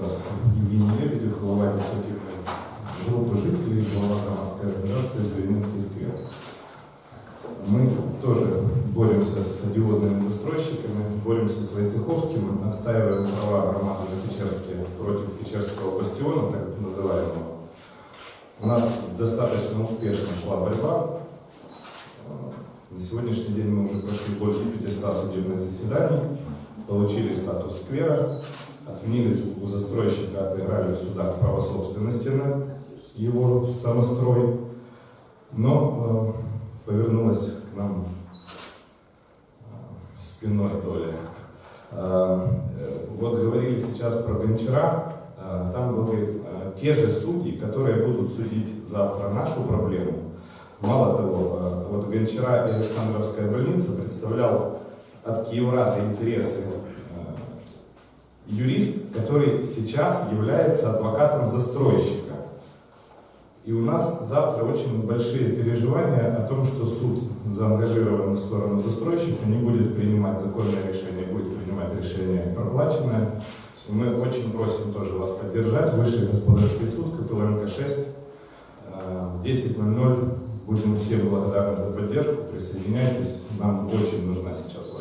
Евгений Лебедев, глава инициативной группы жителей, глава громадской организации «Зверинецкий сквер». Мы тоже боремся с одиозными застройщиками, боремся с Войцеховским, отстаиваем права громады на Печерске против Печерского бастиона, так называемого. У нас достаточно успешно шла борьба. На сегодняшний день мы уже прошли больше 500 судебных заседаний, получили статус сквера, отменили у застройщика, отыграли в судах право собственности на его самострой, но э, повернулась к нам э, спиной то ли. Э, э, вот говорили сейчас про Гончара, э, там были э, те же судьи, которые будут судить завтра нашу проблему. Мало того, э, вот Гончара и Александровская больница представлял от Киеврата интересы э, юрист, который сейчас является адвокатом застройщика. И у нас завтра очень большие переживания о том, что суд заангажирован на сторону застройщика, не будет принимать законное решение, будет принимать решение проплаченное. Мы очень просим тоже вас поддержать. Высший господарский суд, КПЛМК 6, э, в 10.00 будем все благодарны за поддержку. Присоединяйтесь. Нам очень нужна сейчас ваша.